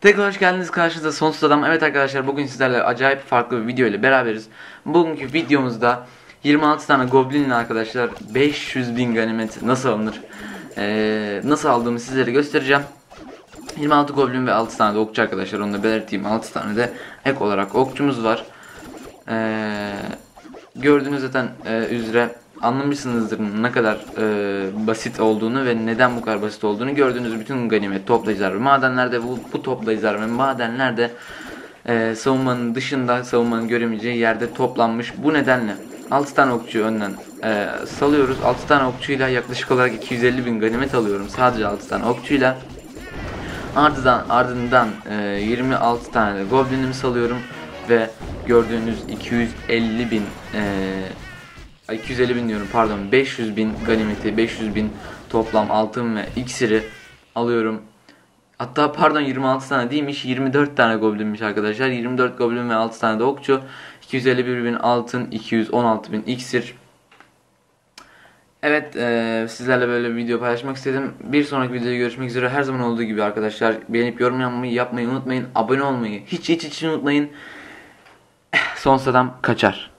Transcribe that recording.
Tekrar hoş geldiniz karşınızda Sonsuz Adam. Evet arkadaşlar bugün sizlerle acayip farklı bir video ile beraberiz. Bugünkü videomuzda 26 tane Goblin'le arkadaşlar 500 bin ganimet nasıl alınır? Ee, nasıl aldığımı sizlere göstereceğim. 26 Goblin ve 6 tane de okçu arkadaşlar onu da belirteyim 6 tane de ek olarak okçumuz var. Ee, gördüğünüz zaten e, üzere anlamışsınızdır ne kadar e, basit olduğunu ve neden bu kadar basit olduğunu. Gördüğünüz bütün ganimet toplayıcılar ve madenlerde bu, bu toplayıcılar ve madenlerde e, savunmanın dışında savunmanın göremeyeceği yerde toplanmış. Bu nedenle 6 tane okçu önden e, salıyoruz. 6 tane okçuyla yaklaşık olarak 250 bin ganimet alıyorum sadece 6 tane okçuyla. Ardından ardından e, 26 tane de goblinimi salıyorum ve gördüğünüz 250 bin e, ay, 250 bin diyorum pardon 500 bin ganimeti 500 bin toplam altın ve iksiri alıyorum. Hatta pardon 26 tane değilmiş 24 tane goblinmiş arkadaşlar 24 goblin ve 6 tane de okçu 251 bin altın 216 bin iksir Evet e, sizlerle böyle bir video paylaşmak istedim. Bir sonraki videoda görüşmek üzere. Her zaman olduğu gibi arkadaşlar beğenip yorum yapmayı, yapmayı unutmayın. Abone olmayı hiç hiç hiç unutmayın. Sonsuza adam kaçar.